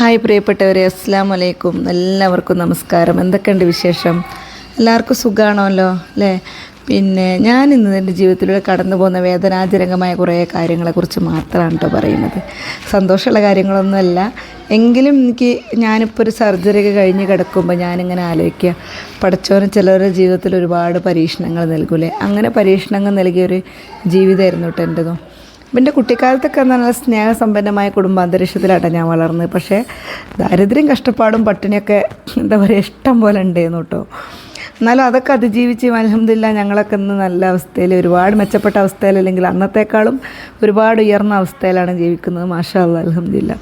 Hi പ്രിയപ്പെട്ടവരെ അസ്സാം വലൈക്കും എല്ലാവർക്കും നമസ്കാരം. എന്തൊക്കെയുണ്ട് വിശേഷം? എല്ലാവർക്കും സുഖമാണല്ലോ അല്ലേ? പിന്നെ ഞാൻ ഇന്ന് എന്റെ ജീവിതത്തിലൂടെ കടന്നു പോകുന്ന വേദനാജനകമായ കുറേ കാര്യങ്ങളെക്കുറിച്ച് മാത്രമാണ് കേട്ടോ പറയുന്നത്. സന്തോഷമുള്ള കാര്യങ്ങളൊന്നുമല്ല. എങ്കിലും എനിക്ക് ഞാനിപ്പോൾ ഒരു സർജറി ഒക്കെ കഴിഞ്ഞ് കിടക്കുമ്പോൾ ഞാനിങ്ങനെ ആലോചിക്കുക. പഠിച്ചവന് ചിലവരുടെ ജീവിതത്തിൽ ഒരുപാട് പരീക്ഷണങ്ങൾ നൽകൂലേ? അങ്ങനെ പരീക്ഷണങ്ങൾ നൽകിയൊരു ജീവിതമായിരുന്നു കേട്ടോ എന്റെതും എന്റെ കുട്ടിക്കാലത്തൊക്കെ നല്ല സ്നേഹസമ്പന്നമായ കുടുംബാന്തരീക്ഷത്തിലാട്ടോ ഞാൻ വളർന്നത്. പക്ഷേ ദാരിദ്ര്യം കഷ്ടപ്പാടും പട്ടിണിയൊക്കെ എന്താ പറയുക ഇഷ്ടം പോലെ ഉണ്ടായിരുന്നു കേട്ടോ. എന്നാലും അതൊക്കെ അതിജീവിച്ച് അലഹമില്ല ഞങ്ങളൊക്കെ ഇന്ന് നല്ല അവസ്ഥയിൽ ഒരുപാട് മെച്ചപ്പെട്ട അവസ്ഥയിൽ അല്ലെങ്കിൽ അന്നത്തെക്കാളും ഒരുപാട് ഉയർന്ന അവസ്ഥയിലാണ് ജീവിക്കുന്നത്. മാഷാ അല്ലാ അലഹമില്ല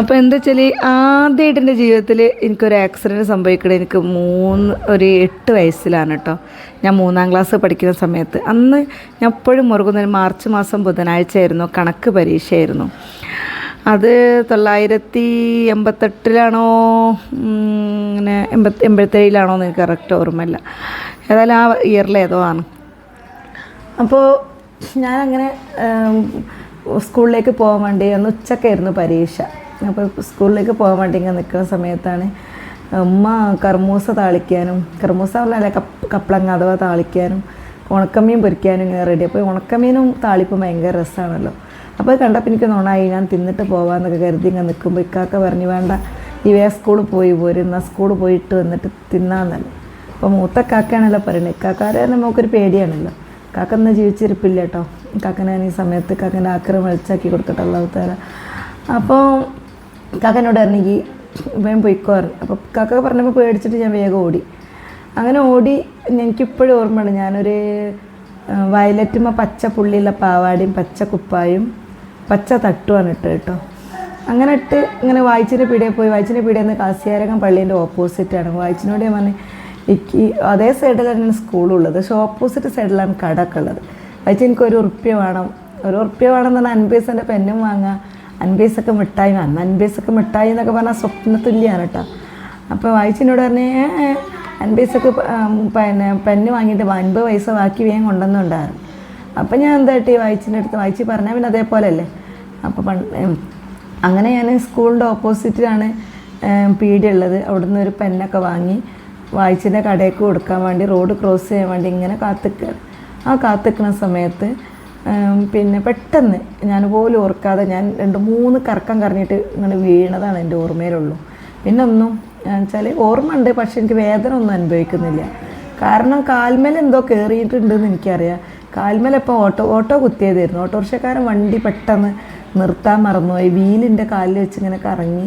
അപ്പോൾ എന്താ വെച്ചാൽ ആദ്യമായിട്ട് എന്റെ ജീവിതത്തിൽ എനിക്കൊരു ആക്സിഡന്റ് സംഭവിക്കണത് എനിക്ക് മൂന്ന് ഒരു എട്ട് വയസ്സിലാണ് കേട്ടോ ഞാൻ മൂന്നാം ക്ലാസ് പഠിക്കുന്ന സമയത്ത്. അന്ന് ഞാൻ എപ്പോഴും മുറുകുന്ന മാർച്ച് മാസം ബുധനാഴ്ച ആയിരുന്നു കണക്ക് പരീക്ഷയായിരുന്നു. അത് തൊള്ളായിരത്തി എൺപത്തെട്ടിലാണോ ഇങ്ങനെ എൺപത്തി എൺപത്തേഴിലാണോ എന്ന് എനിക്ക് കറക്റ്റ് ഓർമ്മയില്ല. ഏതായാലും ആ ഇയറിലേതോ ആണ്. അപ്പോൾ ഞാനങ്ങനെ സ്കൂളിലേക്ക് പോകാൻ വേണ്ടി അന്ന് ഉച്ചക്കായിരുന്നു പരീക്ഷ. അപ്പോൾ സ്കൂളിലേക്ക് പോകാൻ വേണ്ടി ഇങ്ങനെ നിൽക്കുന്ന സമയത്താണ് ഉമ്മ കർമൂസ താളിക്കാനും കർമൂസ പറഞ്ഞാൽ കപ്പ് കപ്പളങ്ങ അഥവാ താളിക്കാനും ഉണക്കമീൻ പൊരിക്കാനും ഇങ്ങനെ റെഡി അപ്പോൾ ഉണക്കമീനും താളിപ്പും ഭയങ്കര രസമാണല്ലോ അപ്പോൾ കണ്ടപ്പോൾ എനിക്ക് നോണായി ഞാൻ തിന്നിട്ട് പോകാമെന്നൊക്കെ കരുതി ഇങ്ങനെ നിൽക്കുമ്പോൾ ഇക്കാക്ക പറഞ്ഞു വേണ്ട ഈ വേ സ്കൂളിൽ പോയി പോരും എന്നാൽ സ്കൂളിൽ പോയിട്ട് വന്നിട്ട് തിന്നാന്നല്ല. അപ്പോൾ മൂത്ത കാക്കയാണല്ലോ പറയുന്നത്. ഇക്കാക്കാരെ നമുക്കൊരു പേടിയാണല്ലോ. കാക്ക ഒന്ന് ജീവിച്ചിരിപ്പില്ല കേട്ടോ. കാക്കനെ ഈ സമയത്ത് കാക്കന്റെ ആക്രം വെളിച്ചാക്കി കൊടുക്കട്ടെ അള്ളാഹു അപ്പോൾ കാക്കനോട് പറഞ്ഞെങ്കിൽ വേഗം പൊയ്ക്കോറ്. അപ്പോൾ കാക്ക പറഞ്ഞപ്പോൾ പേടിച്ചിട്ട് ഞാൻ വേഗം ഓടി. അങ്ങനെ ഓടി എനിക്കിപ്പോഴും ഓർമ്മയുണ്ട് ഞാനൊരു വയലറ്റുമ്മ പച്ച പുള്ളിയുള്ള പാവാടിയും പച്ച കുപ്പായും പച്ച തട്ടുമാണ് ഇട്ട് കേട്ടോ. അങ്ങനെ ഇട്ട് ഇങ്ങനെ വായിച്ചിന്റെ പീടിയെ പോയി. വായിച്ചിന്റെ പീടിയെന്ന് കാസിയാരകം പള്ളീന്റെ ഓപ്പോസിറ്റാണ് വായിച്ചിനോട് ഞാൻ പറഞ്ഞു എനിക്ക് അതേ സൈഡിലാണ് സ്കൂളുള്ളത് പക്ഷേ ഓപ്പോസിറ്റ് സൈഡിലാണ് കടക്കുള്ളത് ഉള്ളത്. വായിച്ച് എനിക്കൊരു ഉറുപ്പ്യ വേണം. ഒരു ഉറുപ്പ്യ വേണം എന്ന് പറഞ്ഞാൽ അൻപത് സെന്റെ പെന്നും വാങ്ങാം. അൻപൈസൊക്കെ മിഠായി അന്ന് അൻപൈസൊക്കെ മിഠായി എന്നൊക്കെ പറഞ്ഞാൽ സ്വപ്നത്തുല്യാണ് കേട്ടോ. അപ്പോൾ വായിച്ചിനോട് പറഞ്ഞേ അൻപൈസക്ക് പിന്നെ പെന്ന് വാങ്ങിയിട്ട് അൻപത് പൈസ ബാക്കി വേഗം കൊണ്ടുവന്നുണ്ടായിരുന്നു. അപ്പം ഞാൻ എന്തായിട്ട് വായിച്ചിന്റെ അടുത്ത്? വായിച്ച് പറഞ്ഞാൽ പിന്നെ അതേപോലെ അല്ലേ അപ്പോൾ പണ്ട് അങ്ങനെ ഞാൻ സ്കൂളിന്റെ ഓപ്പോസിറ്റിലാണ് പീടി ഉള്ളത് അവിടുന്ന് ഒരു പെന്നൊക്കെ വാങ്ങി വായിച്ചിന്റെ കടയ്ക്ക് കൊടുക്കാൻ വേണ്ടി റോഡ് ക്രോസ് ചെയ്യാൻ വേണ്ടി ഇങ്ങനെ കാത്തിക്കുക ആ കാത്തിക്കുന്ന സമയത്ത് പിന്നെ പെട്ടെന്ന് ഞാൻ പോലും ഓർക്കാതെ ഞാൻ രണ്ട് മൂന്ന് കറക്കം കറങ്ങിയിട്ട് ഇങ്ങനെ വീണതാണ് എന്റെ ഓർമ്മയിലുള്ളൂ. പിന്നെ ഒന്നും വെച്ചാൽ ഓർമ്മ ഉണ്ട് പക്ഷെ എനിക്ക് വേദന ഒന്നും അനുഭവിക്കുന്നില്ല. കാരണം കാൽമേൽ എന്തോ കയറിയിട്ടുണ്ടെന്ന് എനിക്കറിയാം. കാൽമേൽ ഇപ്പോൾ ഓട്ടോ ഓട്ടോ കുത്തിയതായിരുന്നു. ഓട്ടോറിക്ഷക്കാരൻ വണ്ടി പെട്ടെന്ന് നിർത്താൻ മറന്നുപോയി. വീലിന്റെ കാലിൽ വെച്ച് ഇങ്ങനെ കറങ്ങി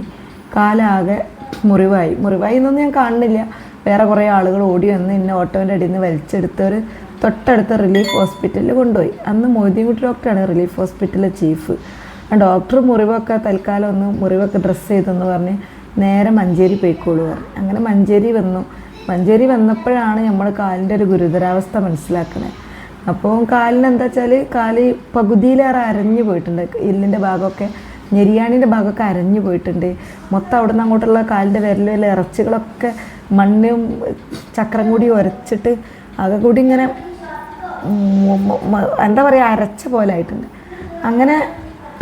കാലാകെ മുറിവായി. മുറിവായി എന്നൊന്നും ഞാൻ കാണുന്നില്ല. വേറെ കുറേ ആളുകൾ ഓടി വന്ന് എന്നെ ഓട്ടോന്റെ അടിയിൽ നിന്ന് വലിച്ചെടുത്തവർ തൊട്ടടുത്ത റിലീഫ് ഹോസ്പിറ്റലിൽ കൊണ്ടുപോയി. അന്ന് മൊയ്തീൻകുട്ടി ഡോക്ടറാണ് റിലീഫ് ഹോസ്പിറ്റലിലെ ചീഫ്. ആ ഡോക്ടർ മുറിവൊക്കെ തൽക്കാലം ഒന്ന് മുറിവൊക്കെ ഡ്രസ്സ് ചെയ്തെന്ന് പറഞ്ഞ് നേരെ മഞ്ചേരി പോയിക്കോളൂ പറഞ്ഞു. അങ്ങനെ മഞ്ചേരി വന്നു. മഞ്ചേരി വന്നപ്പോഴാണ് നമ്മൾ കാലിന്റെ ഒരു ഗുരുതരാവസ്ഥ മനസ്സിലാക്കുന്നത് അപ്പോൾ കാലിന് എന്താ വെച്ചാൽ കാൽ പകുതിയിലേറെ അരഞ്ഞു പോയിട്ടുണ്ട്. എല്ലിന്റെ ഭാഗമൊക്കെ ഞെരിയാണിന്റെ ഭാഗമൊക്കെ അരഞ്ഞു പോയിട്ടുണ്ട്. മൊത്തം അവിടുന്ന് അങ്ങോട്ടുള്ള കാലിന്റെ വിരലിലെ ഇറച്ചികളൊക്കെ മണ്ണും ചക്രം കൂടി ഉരച്ചിട്ട് ആകെ കൂടി ഇങ്ങനെ എന്താ പറയുക അരച്ച പോലെ ആയിട്ടുണ്ട്. അങ്ങനെ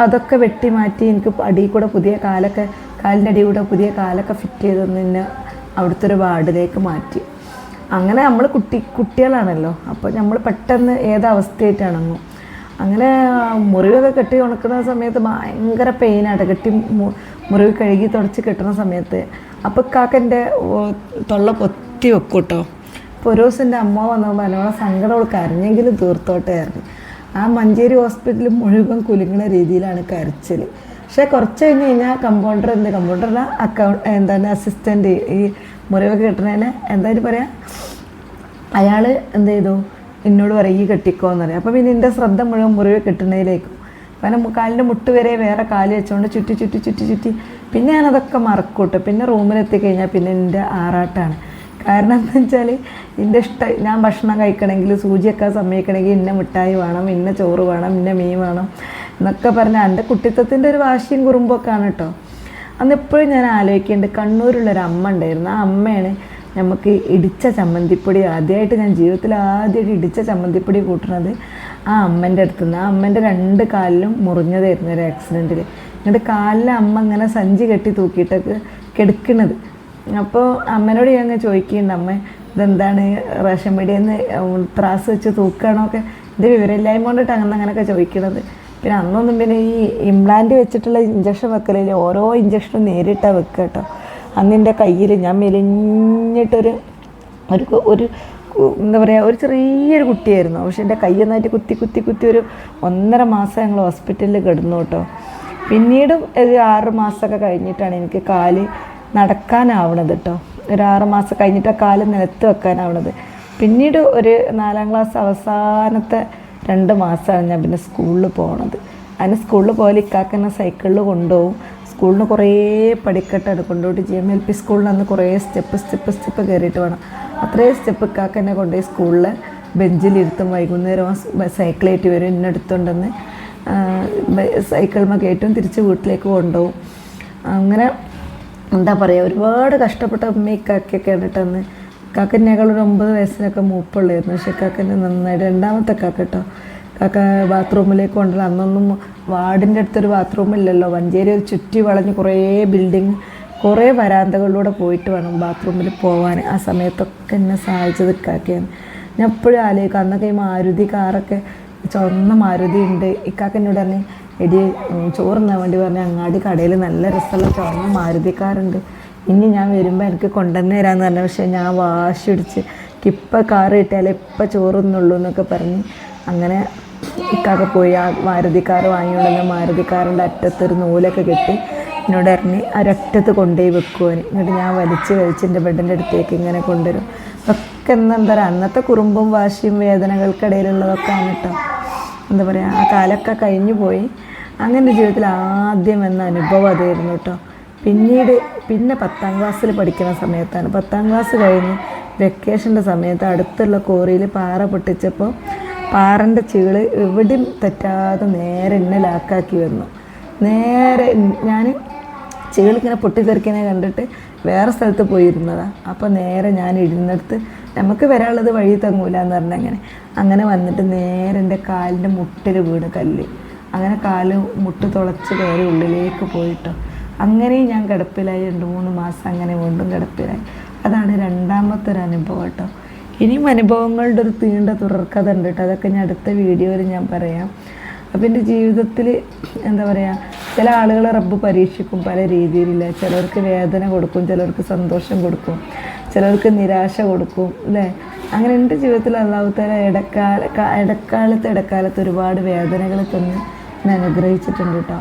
അതൊക്കെ വെട്ടി മാറ്റി എനിക്ക് അടിയിൽ കൂടെ പുതിയ കാലൊക്കെ കാലിന്റെ അടിയിൽ കൂടെ പുതിയ കാലൊക്കെ ഫിറ്റ് ചെയ്ത് തന്നെ അവിടുത്തെ ഒരു വാർഡിലേക്ക് മാറ്റി. അങ്ങനെ നമ്മൾ കുട്ടി കുട്ടികളാണല്ലോ. അപ്പോൾ നമ്മൾ പെട്ടെന്ന് ഏതവസ്ഥയായിട്ടാണെന്നു അങ്ങനെ മുറിവൊക്കെ കെട്ടി ഉണക്കുന്ന സമയത്ത് ഭയങ്കര പെയിനായിട്ട് കെട്ടി മുറിവ് കഴുകി തുടച്ച് കെട്ടുന്ന സമയത്ത്. അപ്പോൾ കാക്കന്റെ തൊള്ള പൊത്തി വെക്കൂട്ടോ കേട്ടോ. അപ്പോൾ ഒരു ദിവസം എന്റെ അമ്മ വന്നപ്പോൾ നല്ലോണം സങ്കടം അവൾ കരഞ്ഞെങ്കിലും തീർത്തോട്ടെ ആയിരുന്നു ആ മഞ്ചേരി ഹോസ്പിറ്റലിൽ മുഴുവൻ കുലുങ്ങുന്ന രീതിയിലാണ് കരച്ചിൽ പക്ഷേ കുറച്ച് കഴിഞ്ഞ് കഴിഞ്ഞാൽ കമ്പൗണ്ടർ എന്ത് കമ്പൗണ്ടറിന് അക്കൗണ്ട് എന്താണ് അസിസ്റ്റന്റ് ഈ മുറിവൊക്കെ കിട്ടണേനെ? എന്തായാലും പറയാം? അയാൾ എന്ത് ചെയ്തു? എന്നോട് പറയും ഈ കെട്ടിക്കോന്ന് പറയും. അപ്പോൾ പിന്നെ എന്റെ ശ്രദ്ധ മുഴുവൻ മുറിവ് കിട്ടുന്നതിലേക്കും പിന്നെ കാലിന്റെ മുട്ട് വരെ വേറെ കാൽ വെച്ചുകൊണ്ട് ചുറ്റി ചുറ്റി ചുറ്റി ചുറ്റി. പിന്നെ ഞാനതൊക്കെ മറക്കൂട്ടോ. പിന്നെ റൂമിലെത്തി കഴിഞ്ഞാൽ പിന്നെ എന്റെ ആറാട്ടാണ്. കാരണം എന്താ വെച്ചാൽ എന്റെ ഇഷ്ടം ഞാൻ ഭക്ഷണം കഴിക്കണമെങ്കിൽ സൂചിയൊക്കെ സമ്മതിക്കണമെങ്കിൽ ഇന്ന മിഠായി വേണം ഇന്ന ചോറ് വേണം ഇന്ന മീൻ വേണം എന്നൊക്കെ പറഞ്ഞാൽ എന്റെ കുട്ടിത്തത്തിന്റെ ഒരു വാശിയും കുറുമ്പൊക്കെ ആണ് കേട്ടോ അന്ന് എപ്പോഴും ഞാൻ ആലോചിക്കേണ്ടത് കണ്ണൂരുള്ളൊരു അമ്മ ഉണ്ടായിരുന്നു. ആ അമ്മയാണ് നമുക്ക് ഇടിച്ച ചമ്മന്തിപ്പൊടി ആദ്യമായിട്ട് ഞാൻ ജീവിതത്തിൽ ആദ്യമായിട്ട് ഇടിച്ച ചമ്മന്തിപ്പൊടി കൂട്ടുന്നത് ആ അമ്മേന്റെ അടുത്ത് നിന്ന് ആ അമ്മേന്റെ രണ്ട് കാലിലും മുറിഞ്ഞതായിരുന്നു ഒരു ആക്സിഡന്റിൽ എന്നിട്ട് കാലിലെ അമ്മ ഇങ്ങനെ സഞ്ചി കെട്ടി തൂക്കിയിട്ടൊക്കെ കിടക്കണത്. അപ്പോൾ അമ്മേനോട് ഞാൻ അങ്ങ് ചോദിക്കുന്നുണ്ട് അമ്മ ഇതെന്താണ്? റേഷൻ പീടിയിൽ നിന്ന് ത്രാസ് വെച്ച് തൂക്കുകയാണോക്കെ ഇത് വിവരമില്ലായ്മ കൊണ്ടിട്ട് അങ്ങനെ അങ്ങനെയൊക്കെ ചോദിക്കണത്. പിന്നെ അന്നൊന്നും പിന്നെ ഈ ഇംപ്ലാന്റ് വെച്ചിട്ടുള്ള ഇഞ്ചക്ഷൻ വെക്കലില്ല. ഓരോ ഇഞ്ചക്ഷനും നേരിട്ടാണ് വെക്കുക കേട്ടോ. അന്ന് എന്റെ കയ്യിൽ ഞാൻ മെലിഞ്ഞിട്ടൊരു ഒരു ഒരു എന്താ പറയുക ഒരു ചെറിയൊരു കുട്ടിയായിരുന്നു. പക്ഷെ എന്റെ കൈ നന്നായിട്ട് കുത്തി കുത്തി കുത്തി ഒരു ഒന്നര മാസം ഞങ്ങൾ ഹോസ്പിറ്റലിൽ കിടന്നു കേട്ടോ. പിന്നീടും ഒരു ആറ് മാസമൊക്കെ കഴിഞ്ഞിട്ടാണ് എനിക്ക് കാൽ നടക്കാനാവണത് കേട്ടോ ഒരു ആറ് മാസം കഴിഞ്ഞിട്ട് കാൽ നിലത്ത് വെക്കാനാവണത്. പിന്നീട് ഒരു നാലാം ക്ലാസ് അവസാനത്തെ രണ്ട് മാസമാണ് ഞാൻ പിന്നെ സ്കൂളിൽ പോണത്. അതിന് സ്കൂളിൽ പോലെ ഇക്കാക്കന്നെ സൈക്കിളിൽ കൊണ്ടുപോകും. സ്കൂളിന് കുറേ പടിക്കെട്ടാണ് കൊണ്ടുപോയിട്ട് ജി എം എൽ പി സ്കൂളിൽ നിന്ന് കുറേ സ്റ്റെപ്പ് സ്റ്റെപ്പ് സ്റ്റെപ്പ് കയറിയിട്ട് വേണം. അത്രയും സ്റ്റെപ്പ് ഇക്കാക്കന്നെ കൊണ്ടുപോയി സ്കൂളിൽ ബെഞ്ചിലിരുത്തും വൈകുന്നേരം സൈക്കിളേറ്റ് വരും. എന്നെ എടുത്തുകൊണ്ടെന്ന് സൈക്കിൾമ കയറ്റും. തിരിച്ച് വീട്ടിലേക്ക് കൊണ്ടുപോകും. അങ്ങനെ എന്താ പറയുക ഒരുപാട് കഷ്ടപ്പെട്ട അമ്മയും ഇക്കാക്കൊക്കെ കണ്ടിട്ടന്ന് കാക്കനേക്കാൾ ഒരു ഒമ്പത് വയസ്സിനൊക്കെ മൂപ്പുള്ളായിരുന്നു. പക്ഷെ കാക്കന്റെ നന്നായിട്ട് രണ്ടാമത്തെ കാക്ക കേട്ടോ കാക്ക ബാത്റൂമിലേക്ക് കൊണ്ടുവരും അന്നൊന്നും വാർഡിന്റെ അടുത്തൊരു ബാത്റൂമില്ലല്ലോ. വഞ്ചേരി ഒരു ചുറ്റി വളഞ്ഞ് കുറേ ബിൽഡിങ് കുറേ വരാന്തകളിലൂടെ പോയിട്ട് വേണം ബാത്റൂമിൽ പോകാൻ ആ സമയത്തൊക്കെ എന്നെ സഹായിച്ചത് ഇക്കാക്കയാണ്. ഞാൻ എപ്പോഴും ആലോചിക്കും. അന്നൊക്കെ ഈ മാരുതി കാറൊക്കെ ചുവന്ന മാരുതി ഉണ്ട്. ഇക്കാക്കനോട് പറഞ്ഞ് എടി ചോറുന്നാൻ വേണ്ടി പറഞ്ഞ അങ്ങാടി കടയിൽ നല്ല രസമുള്ള ചോറിന് മാരുതിക്കാറുണ്ട് ഇനി ഞാൻ വരുമ്പോൾ എനിക്ക് കൊണ്ടുവന്ന് തരാമെന്ന് പറഞ്ഞു. പക്ഷേ ഞാൻ വാശി പിടിച്ച് ഇപ്പം കാറ് കിട്ടിയാലേ ഇപ്പം ചോറുന്നുള്ളൂ എന്നൊക്കെ പറഞ്ഞ് അങ്ങനെ ഇക്കാക്ക പോയി ആ മാരുതി കാർ വാങ്ങിക്കൊണ്ടുവന്ന മാരുതി കാറിന്റെ അറ്റത്തൊരു നൂലൊക്കെ കെട്ടി എന്നോട് ഇറങ്ങി ഒരറ്റത്ത് കൊണ്ടുപോയി വെക്കുവാൻ എന്നിട്ട് ഞാൻ വലിച്ച് വലിച്ച് എന്റെ ബെഡിന്റെ അടുത്തേക്ക് ഇങ്ങനെ കൊണ്ടുവരും. ഒക്കെ എന്താ പറയുക അന്നത്തെ കുറുമ്പും വാശിയും വേദനകൾക്കിടയിലുള്ളതൊക്കെ ആണ് കേട്ടോ. എന്താ പറയുക ആ കാലൊക്കെ കഴിഞ്ഞു പോയി. അങ്ങനെ ജീവിതത്തിൽ ആദ്യം എന്ന അനുഭവം അതായിരുന്നു കേട്ടോ പിന്നീട് പിന്നെ പത്താം ക്ലാസ്സിൽ പഠിക്കുന്ന സമയത്താണ്. പത്താം ക്ലാസ് കഴിഞ്ഞ് വെക്കേഷന്റെ സമയത്ത് അടുത്തുള്ള കോറിയിൽ പാറ പൊട്ടിച്ചപ്പോൾ പാറന്റെ ചീൾ എവിടെയും തെറ്റാതെ നേരെ എന്നെ ലാക്കാക്കി വന്നു. നേരെ ഞാൻ ചീളിങ്ങനെ പൊട്ടിത്തെറിക്കുന്നത് കണ്ടിട്ട് വേറെ സ്ഥലത്ത് പോയിരുന്നതാണ് അപ്പോൾ നേരെ ഞാൻ ഇരുന്നിടത്ത് നമുക്ക് വരാനുള്ളത് വഴി തങ്ങൂല എന്ന് പറഞ്ഞാൽ അങ്ങനെ. അങ്ങനെ വന്നിട്ട് നേരെ എന്റെ കാലിന്റെ മുട്ടിൽ വീണ് കല്ല്. അങ്ങനെ കാൽ മുട്ട് തുളച്ച് കയറി ഉള്ളിലേക്ക് പോയിട്ടോ. അങ്ങനെയും ഞാൻ കിടപ്പിലായി. രണ്ട് മൂന്ന് മാസം അങ്ങനെ വീണ്ടും കിടപ്പിലായി. അതാണ് രണ്ടാമത്തെ ഒരു അനുഭവം കേട്ടോ. ഇനിയും അനുഭവങ്ങളുടെ ഒരു തീണ്ട തുടർക്കഥ ഉണ്ട് കേട്ടോ. അതൊക്കെ ഞാൻ അടുത്ത വീഡിയോയിൽ ഞാൻ പറയാം. അപ്പം എന്റെ ജീവിതത്തിൽ എന്താ പറയുക ചില ആളുകളെ റബ്ബ് പരീക്ഷിക്കും പല രീതിയിലില്ല ചിലർക്ക് വേദന കൊടുക്കും ചിലർക്ക് സന്തോഷം കൊടുക്കും ചിലർക്ക് നിരാശ കൊടുക്കും അല്ലേ? അങ്ങനെ എന്റെ ജീവിതത്തിൽ അള്ളാഹുത്താല ഇടക്കാല ഇടക്കാലത്ത് ഇടക്കാലത്ത് ഒരുപാട് വേദനകൾ തന്നെ എന്നെ അനുഗ്രഹിച്ചിട്ടുണ്ട് കേട്ടോ